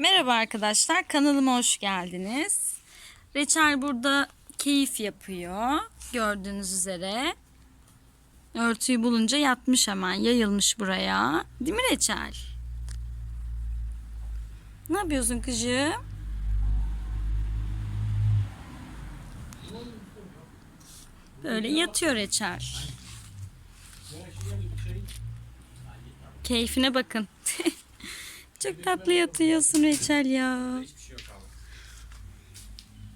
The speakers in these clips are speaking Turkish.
Merhaba arkadaşlar, kanalıma hoş geldiniz. Reçel burada keyif yapıyor. Gördüğünüz üzere. Örtüyü bulunca yatmış hemen, yayılmış buraya. Değil mi Reçel? Ne yapıyorsun kızım? Böyle yatıyor Reçel. Keyfine bakın. Çok tatlı yatıyorsun Reçel ya. Hiçbir şey yok abi.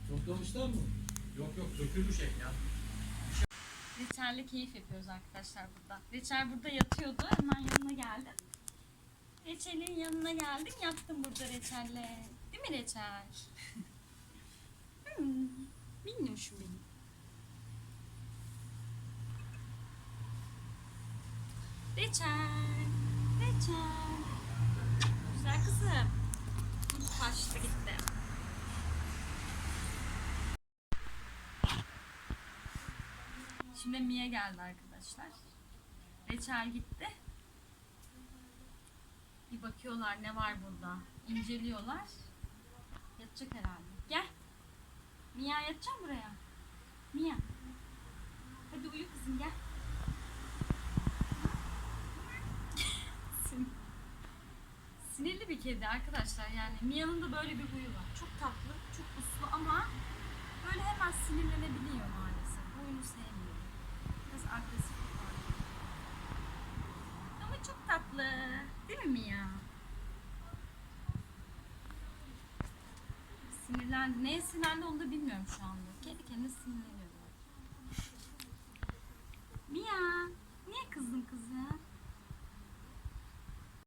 Toplamışlar mı? Yok yok dökülmüş el ya. Reçelle keyif yapıyoruz arkadaşlar burada. Reçel burada yatıyordu. Hemen yanına geldim. Reçel'in yanına geldim. Yattım burada Reçel'le. Değil mi Reçel? hmm, minnoşum benim. Reçel. Reçel. Kaçtı gitti. Şimdi Mia geldi arkadaşlar. Reçel gitti. Bir bakıyorlar ne var burada. İnceliyorlar. Yatacak herhalde. Gel. Mia yatacak buraya. Mia. Hadi uyu kızım gel. Sin- Sinirli bir kedi arkadaşlar yani. Mia'nın da böyle bir huyu var. Çok tatlı, çok uslu ama böyle hemen sinirlenebiliyor maalesef. Oyunu sevmiyor. Biraz agresif var. Ama çok tatlı. Değil mi Mia? Sinirlendi. Neye sinirlendi onu da bilmiyorum şu anda. Kendi kendine sinirleniyor.